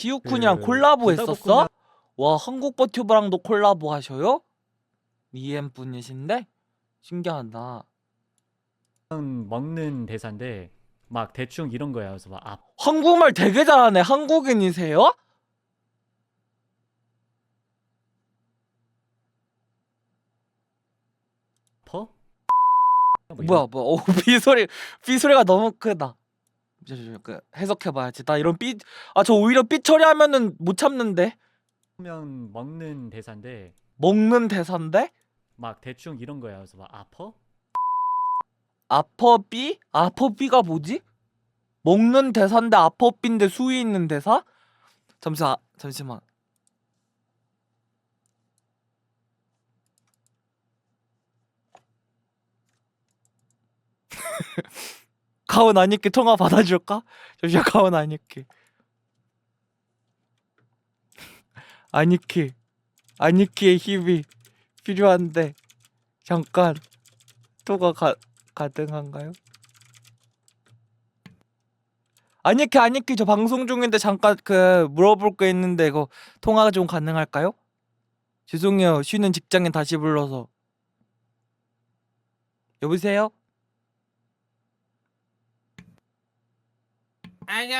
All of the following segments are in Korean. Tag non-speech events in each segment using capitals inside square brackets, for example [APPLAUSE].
시우쿤이랑 그 콜라보 불닭볶음면- 했었어? 와 한국 버튜버랑도 콜라보 하셔요? EM 분이신데 신기하다. 먹는 대사인데 막 대충 이런 거야. 그래서 막 아, 한국말 되게 잘하네. 한국인이세요? 퍼? 뭐 뭐야 뭐야 [LAUGHS] 오 비소리 비소리가 너무 크다 저, 저, 저, 그 해석해봐야지. 나 이런 삐 아 저 오히려 삐 처리하면은 못 참는데? 보면 먹는 대사인데 먹는 대사인데? 막 대충 이런 거야. 그래서 막 아퍼? 아퍼삐? 아퍼삐가 뭐지? 먹는 대사인데 아퍼삐인데 수위 있는 대사? 잠시만 잠시만 [LAUGHS] 가온 아니께 통화 받아줄까? 잠시만 가온 아니께 아니키 아니키의 힘이 필요한데 잠깐 통화 가, 가능한가요? 아니키 아니키 저 방송 중인데 잠깐 그 물어볼 거 있는데 이거 통화가 좀 가능할까요? 죄송해요 쉬는 직장인 다시 불러서 여보세요?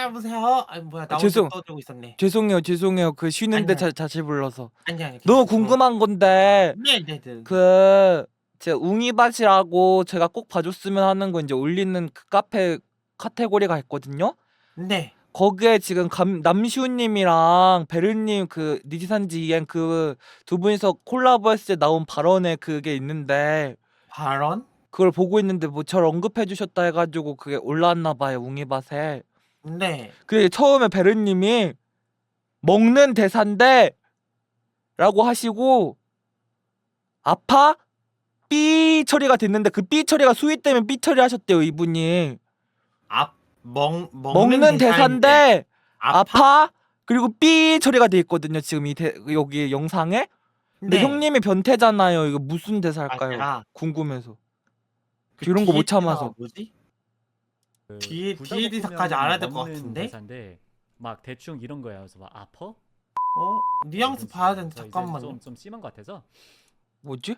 여보세요. 아니 뭐야 나 죄송- 혼자 떠들고 있었네. 죄송해요 죄송해요 그 쉬는데 아니야. 자, 다시 불러서 아니 아니. 너무 궁금한 건데 네 네 네. 그 제가 웅이밭이라고 제가 꼭 봐줬으면 하는 거 이제 올리는 그 카페 카테고리가 있거든요. 네. 거기에 지금 감, 남시우님이랑 베르님 그 니지산지 이행 그두 분이서 콜라보했을 때 나온 발언에 그게 있는데 발언? 그걸 보고 있는데 뭐 저를 언급해 주셨다 해가지고 그게 올라왔나 봐요 웅이밭에. 네. 그 처음에 베르님이 먹는 대사인데 라고 하시고 아파 삐 처리가 됐는데 그 삐 처리가 수위 때문에 삐 처리 하셨대요 이분이 앞먹 먹는, 먹는 대사인데 아파? 아파 그리고 삐 처리가 돼 있거든요 지금 이 대, 여기 영상에 근데 네. 형님이 변태잖아요 이거 무슨 대사일까요 아, 궁금해서 그 이런 거못 뒤에 대사가 참아서. 뭐지? 그 불닭볶음면 뒤에 대사까지 알아야 될것 먹는 같은데? 대사인데 막 대충 이런 거야. 그래서 막 아퍼? 어 뉘앙스 봐야 되는데 그래서 이제 잠깐만요. 좀, 좀 심한 것 같아서 뭐지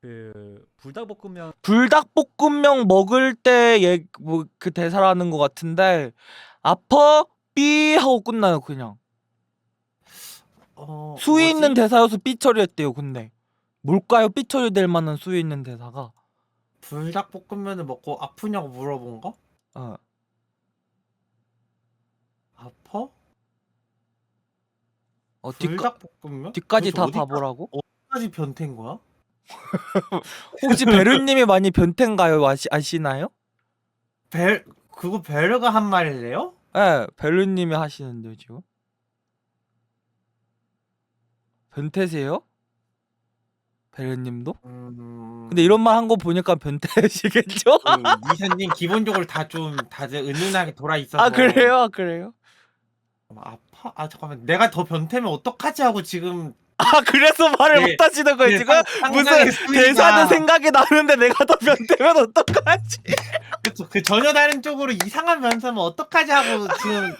그 불닭볶음면 불닭볶음면 먹을 때뭐 그 대사라는 것 같은데 아파 삐 하고 끝나요 그냥 어 수위 있는 뭐지? 대사여서 삐 처리했대요 근데 뭘까요 삐 처리될 만한 수위 있는 대사가 불닭볶음면을 먹고 아프냐고 물어본 거? 어. 아파? 어 뒷까, 불닭볶음면? 뒤까지 다 도대체 어디까- 바보라고? 어디까지 변태인 거야? [LAUGHS] 혹시 베르님이 많이 변태인가요 아시, 아시나요? 벨 그거 벨르가 한 말이래요? 예 베르님이 하시는데요 지금 변태세요? 베르님도? 음. 근데 이런 말 한 거 보니까 변태시겠죠? 그 이사님 기본적으로 다 좀 다들 은은하게 돌아 있어서 아 그래요? 아 그래요? 아파? 아 잠깐만 내가 더 변태면 어떡하지 하고 지금 아 그래서 말을 네. 못 하시는 거예요 네, 지금? 상- 무슨 상상의 수위가- 대사는 생각이 나는데 내가 더 변태면 어떡하지? [LAUGHS] 그쵸, 그 전혀 다른 쪽으로 이상한 면서면 어떡하지 하고 지금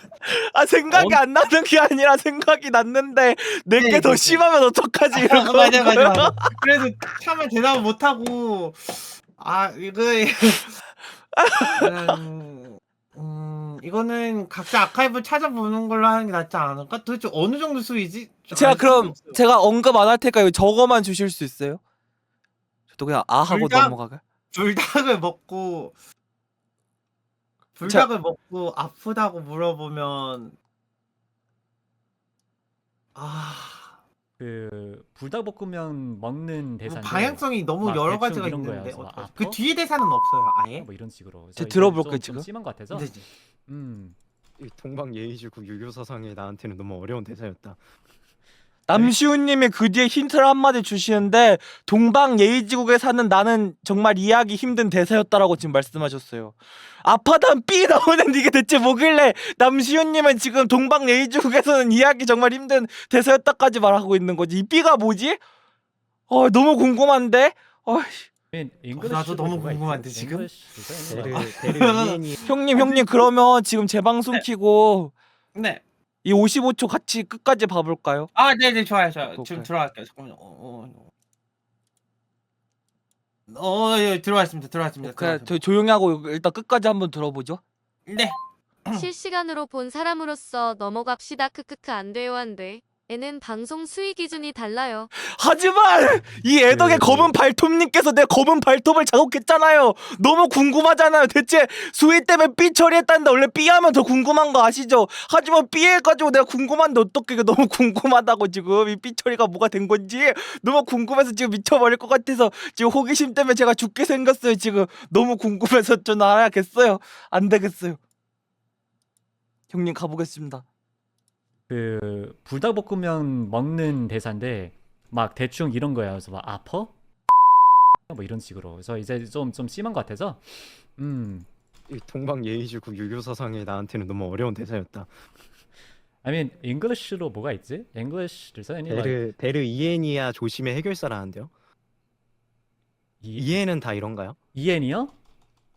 아 생각이 어? 안 나는 게 아니라 생각이 났는데 내게 네, 더 네. 심하면 어떡하지 이런 아, 거 맞아 맞아 맞아 그래서 참을 대답을 못하고 아 이거 [LAUGHS] 음, 음 이거는 각자 아카이브 찾아보는 걸로 하는 게 낫지 않을까? 도대체 어느 정도 수위지? 좀 제가 알 수가 그럼 없어요. 제가 언급 안 할 테니까 저거만 주실 수 있어요? 저도 그냥 아 하고 불닭? 넘어가게. 불닭을 먹고 불닭을 먹고 아프다고 물어보면 아 그 불닭볶음면 먹는 뭐 대사인데 방향성이 너무 막 여러 대충 가지가 이런 거야. 있는데 그래서 어떡하지? 아파? 그 뒤에 대사는 없어요 아예 뭐 이런 식으로. 제가 그래서 들어볼게요, 좀, 지금. 좀 심한 것 같아서. 근데 음. 이 동방 예의지국 유교 사상이 나한테는 너무 어려운 대사였다. 남시우님이 그 뒤에 힌트를 한마디 주시는데 동방 예의지국에 사는 나는 정말 이해하기 힘든 대사였다라고 지금 말씀하셨어요. 아파단 삐 나오는 이게 대체 뭐길래 남시우님은 지금 동방 예의지국에서는 이해하기 정말 힘든 대사였다까지 말하고 있는 거지. 이 삐가 뭐지? 어 너무 궁금한데. 어, 나도 너무 궁금한데, 지금? 베르 아. 베르 이엔이 [LAUGHS] 형님 형님 그러면 지금 제 방송 키고 네 이 55초 같이 끝까지 봐볼까요? 아, 네, 네, 좋아요, 좋아요. 오케이. 지금 들어갈게요. 잠깐만요. 어, 어, 어. 어, 예, 들어왔습니다. 들어왔습니다. 그냥 들어왔습니다. 저 조용히 하고 일단 끝까지 한번 들어보죠. 네. 실시간으로 본 사람으로서 넘어갑시다. 크크크 안 돼요 안 돼. 애는 방송 수위 기준이 달라요. 하지만 이 애덕의 그- 검은 발톱님께서 내 검은 발톱을 자극했잖아요. 너무 궁금하잖아요. 대체 수위 때문에 삐 처리했다는데 원래 삐하면 더 궁금한 거 아시죠? 하지만 삐해가지고 내가 궁금한데 어떻게 이게 너무 궁금하다고 지금 이 삐 처리가 뭐가 된 건지 너무 궁금해서 지금 미쳐버릴 것 같아서 지금 호기심 때문에 제가 죽게 생겼어요. 지금 너무 궁금해서 좀 알아야겠어요. 안 되겠어요. 형님 가보겠습니다. 그 불닭볶음면 먹는 대사인데 막 대충 이런 거예요. 그래서 막 아퍼? 뭐 이런 식으로. 그래서 이제 좀 좀 심한 것 같아서 음. 이 동방 예의지국 유교 사상이 나한테는 너무 어려운 대사였다. I mean English로 뭐가 있지? English를 써니 베르 베르 이엔이야 조심해 해결사라는데요. 이 이엔은 다 이런가요? 이엔이요?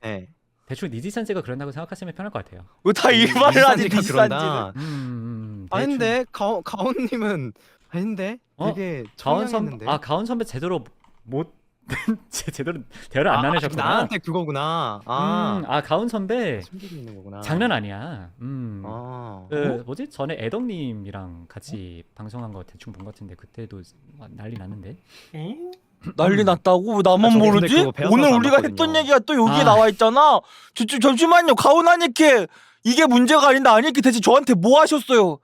네. 대충 니지 센세가 그런다고 생각하시면 편할 것 같아요. 왜 다 이 말을 하지 비싼지는? 그런다. 음, 음, 대충. 아닌데 가온 가온님은 아닌데 어? 되게 가온 선 청량했는데. 아 가온 선배 제대로 못 [LAUGHS] 제- 제대로 대화를 안 아, 나누셨구나. 나한테 그거구나. 아, 음, 아 가온 선배 숨기고 있는 거구나. 장난 아니야. 음. 아, 그 뭐지 전에 애덕님이랑 같이 방송한 거 대충 본 것 같은데 그때도 막 난리 났는데. 응? 난리 났다고? 왜 나만 아, 저 근데 모르지? 그거 배워서 오늘 안 우리가 봤거든요. 했던 얘기가 또 여기에 아. 나와 있잖아. 저, 저, 잠시만요. 가오나니께 이게 문제가 아닌데 아니께 대체 저한테 뭐 하셨어요?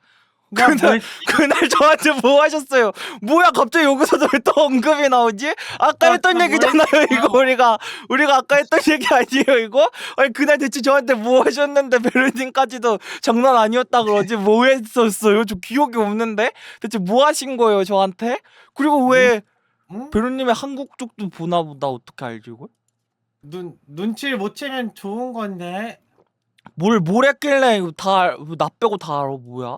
나 그날 뭘- [LAUGHS] 그날 저한테 뭐 하셨어요? 뭐야 갑자기 여기서도 왜 또 언급이 나오지? 아까 나 했던 뭘 얘기잖아요. 이거 우리가 우리가 아까 했던 얘기 아니에요 이거? 아니 그날 대체 저한테 뭐 하셨는데 베르님까지도 장난 아니었다 그러지? 뭐 했었어요? 저 기억이 없는데 대체 뭐 하신 거예요 저한테? 그리고 왜 응? 베르님의 한국 쪽도 보나 보다 어떻게 알지 이걸? 눈 눈치를 못 채면 좋은 건데. 뭘, 뭘 했길래 이거 다, 알- 나 빼고 다 알아, 뭐야?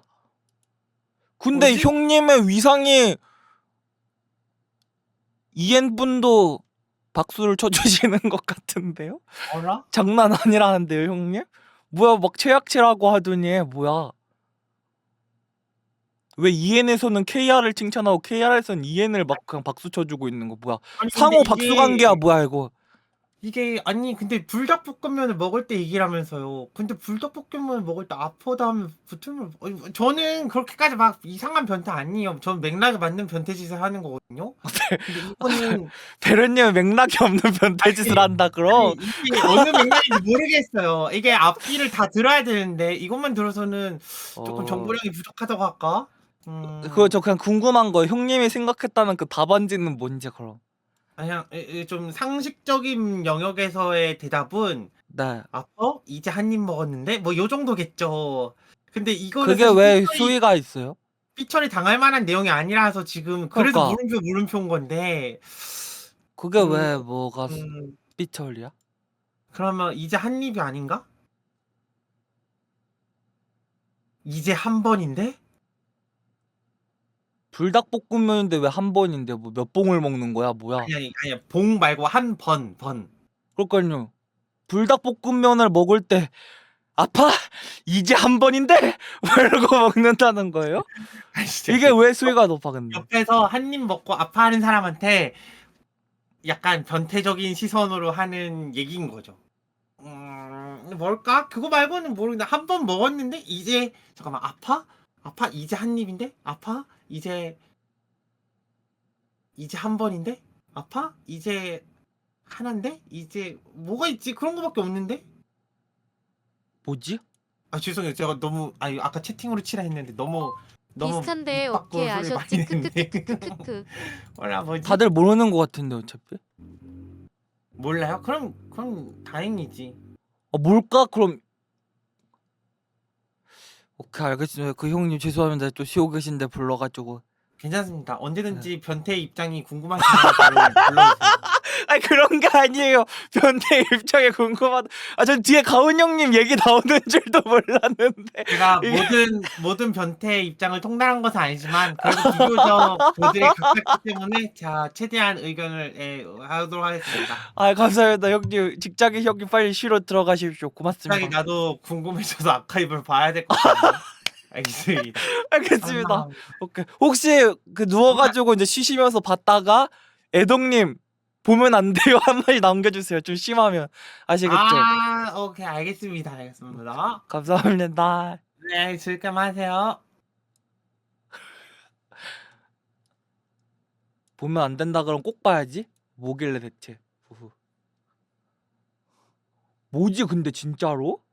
근데 뭐지? 형님의 위상이 이엔 분도 박수를 쳐주시는 것 같은데요? 어라? 장난 아니라는데요, 형님? 뭐야, 막 최악체라고 하더니, 뭐야? 왜 EN에서는 KR을 칭찬하고 KR에서는 EN을 막 그냥 박수 쳐주고 있는 거 뭐야? 아니, 근데 상호 이게- 박수 관계야 뭐야 이거? 이게 아니 근데 불닭볶음면을 먹을 때 얘기라면서요. 근데 불닭볶음면을 먹을 때 하면 붙으면 어, 저는 그렇게까지 막 이상한 변태 아니에요. 전 맥락에 맞는 변태 짓을 하는 거거든요. [LAUGHS] 근데 이거는 [LAUGHS] 베르님 맥락이 없는 변태짓을 한다 그럼? 아니, 이게 어느 맥락인지 모르겠어요. 이게 앞뒤를 다 들어야 되는데 이것만 들어서는 조금 어. 정보량이 부족하다고 할까? 음, 그거 저 그냥 궁금한 거 형님이 생각했다는 그 답안지는 뭔지 그럼 그냥 이- 이좀 상식적인 영역에서의 대답은 네 아퍼 이제 한 입 먹었는데 뭐 요 정도겠죠. 근데 이거는 그게 사실 왜 삐처리- 수위가 있어요? 삐처리 당할 만한 내용이 아니라서 지금 그래서 그러니까. 물음표 물음표인 건데 그게 음, 왜 뭐가 수- 음, 삐처리야? 그러면 이제 한 입이 아닌가? 이제 한 번인데? 불닭볶음면인데 왜한 번인데 뭐 몇 봉을 먹는 거야 뭐야? 아니 아니 아니 봉 말고 한번 번. 그러니까요 불닭볶음면을 먹을 때 아파 이제 한 번인데 [LAUGHS] 말고 먹는다는 거예요? [LAUGHS] 아니, 진짜 이게 왜 수위가 높아 근데? 옆에서 한입 먹고 아파하는 사람한테 약간 변태적인 시선으로 하는 얘기인 거죠. 음, 뭘까? 그거 말고는 모르겠는데 한번 먹었는데 이제 잠깐만 아파? 아파? 이제 한 입인데? 아파? 이제 이제 한 번인데? 아파? 이제 하나인데? 이제 뭐가 있지? 그런 거밖에 없는데? 뭐지? 아 죄송해요. 제가 너무 아 아까 채팅으로 치라 했는데 너무 너무 비슷한데 입 밖으로 오케이 소리 아셨지? 냈네. 크크크크크크. 몰라 뭐지? 다들 모르는 것 같은데 어차피 몰라요? 그럼 그럼 다행이지. 어, 뭘까 그럼 오케이 알겠습니다 그 형님 죄송합니다 또 쉬고 계신데 불러 가지고 괜찮습니다. 네. 언제든지 변태 입장이 궁금하시면 바로 불러주세요. 아니 그런 게 아니에요. 변태 입장에 궁금하다. 아 전 뒤에 가은 형님 얘기 나오는 줄도 몰랐는데. 제가 이게- 모든 모든 변태 입장을 통달한 것은 아니지만 그래도 비교적 저들이 가깝기 때문에 자 최대한 의견을 예, 하도록 하겠습니다. 아 감사합니다 형님. 직장에 형님 빨리 쉬러 들어가십시오. 갑자기 고맙습니다. 나도 궁금해져서 아카이브를 봐야 될 것 같은데. [LAUGHS] 알겠습니다. 알겠습니다. 오케이. 혹시 그 누워가지고 이제 쉬시면서 봤다가 애동님 보면 안 돼요 [LAUGHS] 한 마디 남겨주세요. 좀 심하면 아시겠죠? 아, 오케이, 알겠습니다. 알겠습니다. 감사합니다. 네, 즐겜 하세요. 보면 안 된다 그럼 꼭 봐야지. 뭐길래 대체? 후후. 뭐지 근데 진짜로?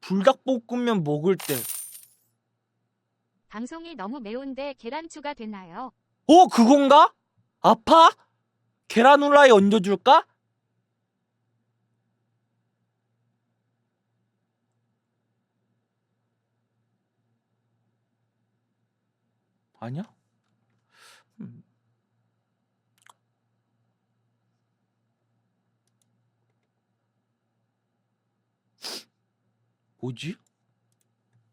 불닭볶음면 먹을 때. 방송이 너무 매운데 계란 추가 되나요? 어 그건가? 아파? 계란 후라이 얹어줄까? 아니야? 음. 뭐지?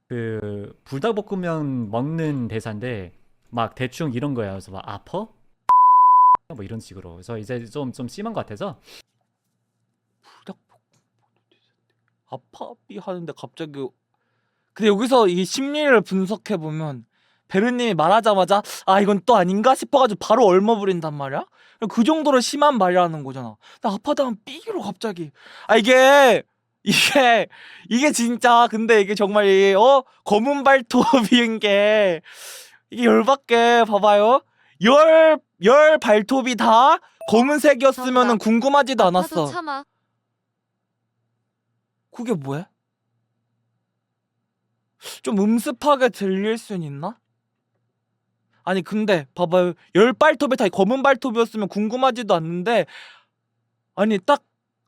그 불닭볶음면 먹는 대사인데 막 대충 이런 거야. 그래서 막 아퍼? 뭐 이런 식으로. 그래서 이제 좀 좀 심한 것 같아서 아파비 하는데 갑자기 근데 여기서 이 심리를 분석해 보면 베르님이 말하자마자 아 이건 또 아닌가 싶어가지고 바로 얼머부린단 말이야. 그 정도로 심한 말이라는 거잖아. 나 아파다 하면 삐기로 갑자기 아 이게 이게 이게 진짜 근데 이게 정말 이, 어 검은 발톱인 게 이게 열받게 봐봐요. 열 열 발톱이 다 검은색이었으면은 정답. 궁금하지도 아파도 않았어. 참아. 그게 뭐야? 좀 음습하게 들릴 순 있나? 아니 근데 봐봐요 열 발톱이 다 검은 발톱이었으면 궁금하지도 않는데 아니 딱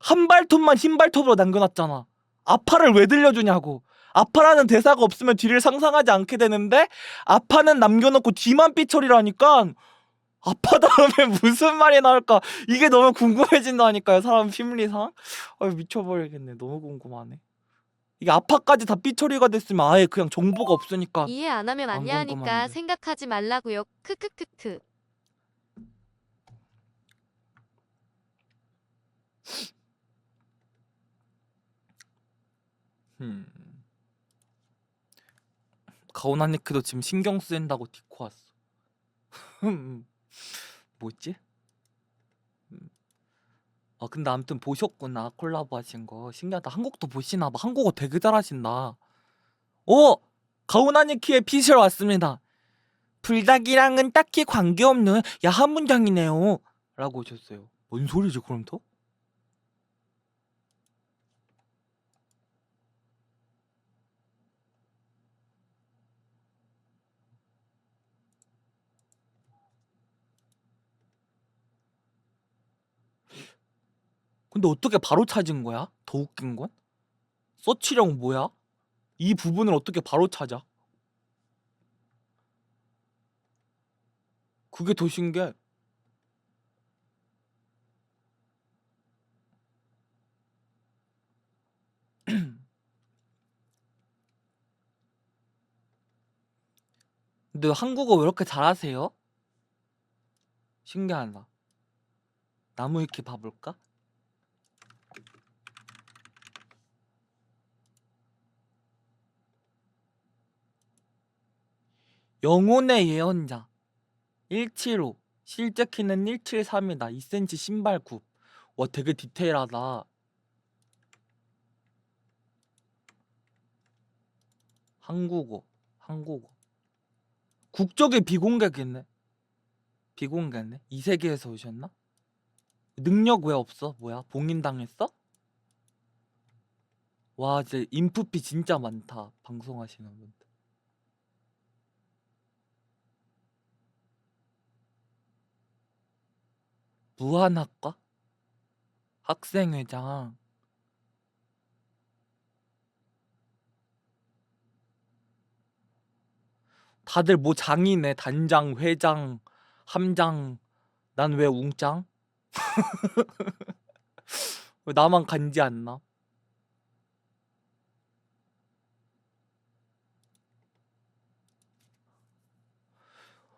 한 발톱만 흰 발톱으로 남겨놨잖아 아파를 왜 들려주냐고 아파라는 대사가 없으면 뒤를 상상하지 않게 되는데 아파는 남겨놓고 뒤만 삐처리라니까 아파 다음에 [LAUGHS] 무슨 말이 나올까 이게 너무 궁금해진다니까요 사람 심리상 아 미쳐버리겠네 너무 궁금하네 이게 아파까지 다 삐처리가 됐으면 아예 그냥 정보가 없으니까 이해 안 하면 안 궁금한데. 생각하지 말라고요. 크크크크. 음. 가오나니크도 지금 신경 쓰인다고 디코 왔어 음. [LAUGHS] 뭐지? 음. 아 근데 아무튼 보셨구나 콜라보 하신 거 신기하다 한국도 보시나 봐 한국어 되게 잘하신다 오! 가오나니키의 피셜 왔습니다 불닭이랑은 딱히 관계없는 야한 문장이네요 라고 오셨어요 뭔 소리지 그럼 또? 근데 어떻게 바로 찾은 거야? 더 웃긴 건? 서치령 뭐야? 이 부분을 어떻게 바로 찾아? 그게 더 신기해. [CLEARS THROAT] 근데 한국어 왜 이렇게 잘하세요? 신기하다. 나무 위키 봐볼까? 영혼의 예언자. 175 실제 키는 173이다. 2cm 신발 굽. 와 되게 디테일하다. 한국어 한국어. 국적이 비공개겠네. 비공개네? 이 세계에서 오셨나? 능력 왜 없어? 뭐야? 봉인당했어? 와 이제 인프피 진짜 많다. 방송하시는 분들 무한학과? 학생회장 다들 뭐 장이네 단장 회장 함장 난 왜 웅장? [LAUGHS] 왜 나만 간지 않나?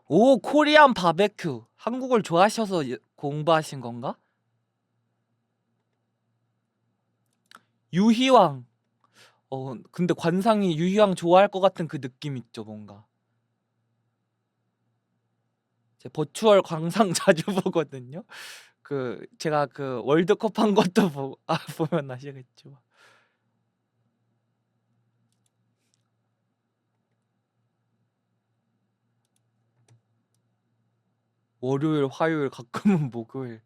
오 코리안 바베큐 한국을 좋아하셔서 예- 공부하신 건가? 유희왕 어 근데 관상이 유희왕 좋아할 것 같은 그 느낌 있죠 뭔가. 제 버추얼 관상 [LAUGHS] 자주 보거든요. 그 제가 그 월드컵 한 것도 보, 아, 보면 아시겠죠. 월요일, 화요일, 가끔은 [LAUGHS] 목요일.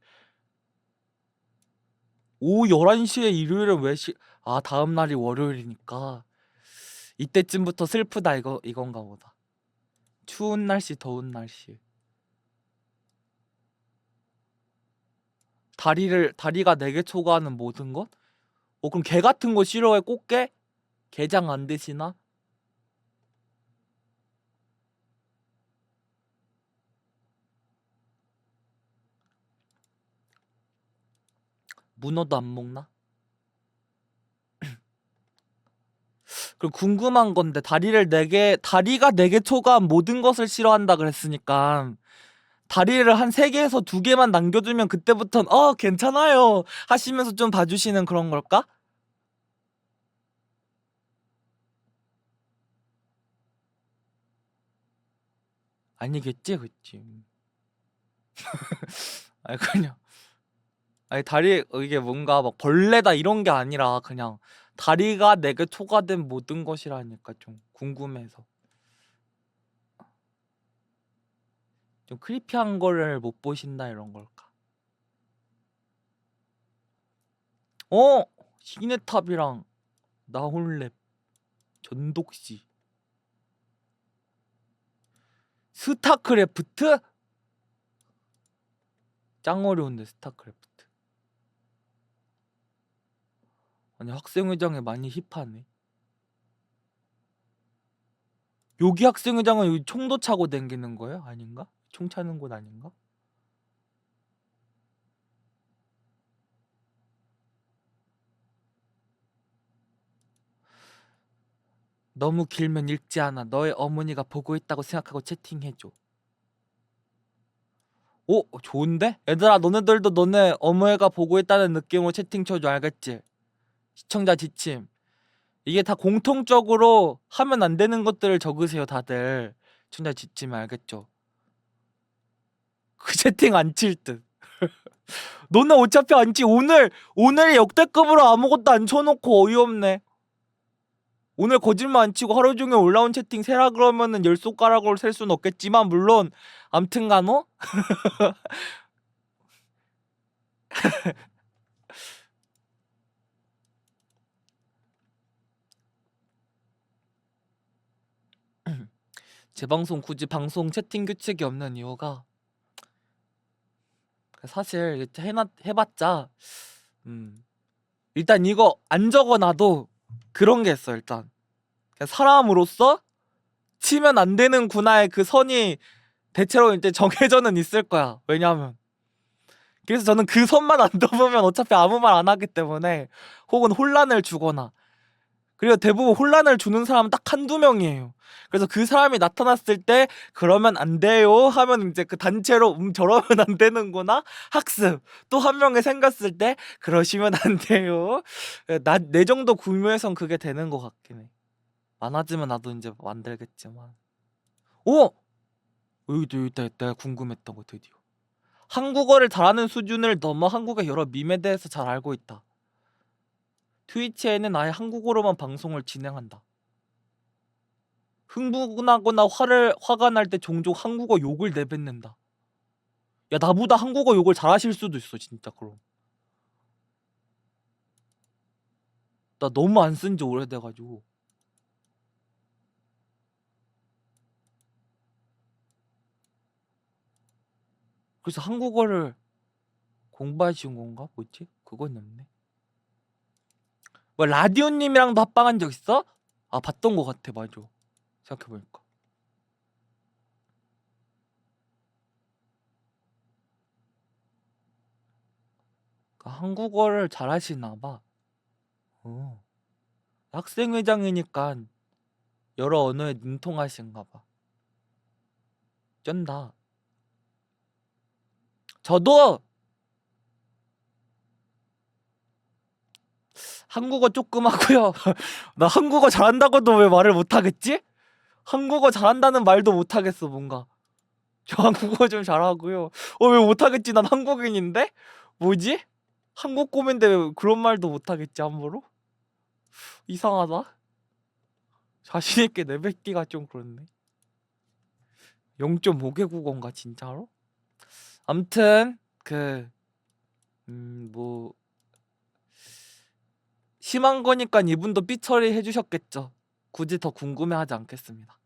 오후 11시에 일요일은 왜 시... 아, 다음 날이 월요일이니까. 이때쯤부터 슬프다 이거 이건가 보다. 추운 날씨, 더운 날씨. 다리를 다리가 네 개 초과하는 모든 것? 어 그럼 개 같은 거 싫어해 꽃게? 게장 안 드시나? 문어도 안 먹나? [CLEARS THROAT] 그럼 궁금한 건데 다리를 네 개 다리가 네 개 초과한 모든 것을 싫어한다 그랬으니까 다리를 한 세 개에서 두 개만 남겨두면 그때부턴 어 괜찮아요 하시면서 좀 봐주시는 그런 걸까? 아니겠지, 그치? [LAUGHS] 아니 그냥 아니 다리 이게 뭔가 막 벌레다 이런 게 아니라 그냥 다리가 네개 초과된 모든 것이라니까 좀 궁금해서. 좀 크리피한 거를 못 보신다 이런 걸까? 어? 시네탑이랑 나홀랩 전독씨 스타크래프트? 짱 어려운데 스타크래프트 아니 학생회장에 많이 힙하네 여기 학생회장은 여기 총도 차고 댕기는 거예요? 아닌가? 총 차는 곳 아닌가? 너무 길면 읽지 않아. 너의 어머니가 보고 있다고 생각하고 채팅해줘. 오, 좋은데? 얘들아, 너네들도 너네 어머니가 보고 있다는 느낌으로 채팅 쳐줘, 알겠지? 시청자 지침. 이게 다 공통적으로 하면 안 되는 것들을 적으세요, 다들. 시청자 지침 알겠죠? 그 채팅 안 칠 듯. [LAUGHS] 너네 어차피 안 치. 오늘 오늘 역대급으로 아무것도 안 쳐놓고 어이없네. 오늘 거짓말 안 치고 하루 종일 올라온 채팅 세라 그러면은 열 손가락으로 셀 수는 없겠지만 물론 암튼간호 [LAUGHS] 제 방송 굳이 방송 채팅 규칙이 없는 이유가 사실 해놨 해봤자 음 일단 이거 안 적어놔도 그런 게 있어 일단. 사람으로서 치면 안 되는구나의 그 선이 대체로 이제 정해져는 있을 거야. 왜냐하면. 그래서 저는 그 선만 안 [LAUGHS] 넘으면 어차피 아무 말 안 하기 때문에 혹은 혼란을 주거나 그리고 대부분 혼란을 주는 사람은 딱 한두 명이에요. 그래서 그 사람이 나타났을 때 그러면 안 돼요 하면 이제 그 단체로 음 저러면 안 되는구나? 학습. 또 한 명이 생겼을 때 그러시면 안 돼요. 나 내 정도 구매에선 그게 되는 것 같긴 해. 많아지면 나도 이제 만들겠지만. 오! 여기도 여기 있다. 내가 궁금했던 거 드디어. 한국어를 잘하는 수준을 넘어 한국의 여러 밈에 대해서 잘 알고 있다 트위치에는 아예 한국어로만 방송을 진행한다 흥분하거나 화를 화가 날 때 종종 한국어 욕을 내뱉는다. 야 나보다 한국어 욕을 잘하실 수도 있어 진짜 그럼. 나 너무 안 쓴 지 오래돼가지고. 그래서 한국어를 공부하신 건가? 뭐지? 그건 없네. 뭐 라디오님이랑도 합방한 적 있어? 아 봤던 것 같아 맞아. 생각해보니까 그러니까 한국어를 잘하시나 봐. 어. 학생회장이니까 여러 언어에 능통하신가 봐. 쩐다. 저도 한국어 조금 하고요. [LAUGHS] 나 한국어 잘한다고도 왜 말을 못 하겠지? 한국어 잘한다는 말도 못 하겠어 뭔가. 저 한국어 좀 잘하고요. 어 왜 못 하겠지? 난 한국인인데? 뭐지? 한국 꼬맨데 왜 그런 말도 못 하겠지 함부로? 이상하다. 자신 있게 내뱉기가 좀 그렇네. 0.5개 국어인가 진짜로? 암튼 그 음, 뭐 심한 거니까 이분도 삐처리 해주셨겠죠. 굳이 더 궁금해하지 않겠습니다.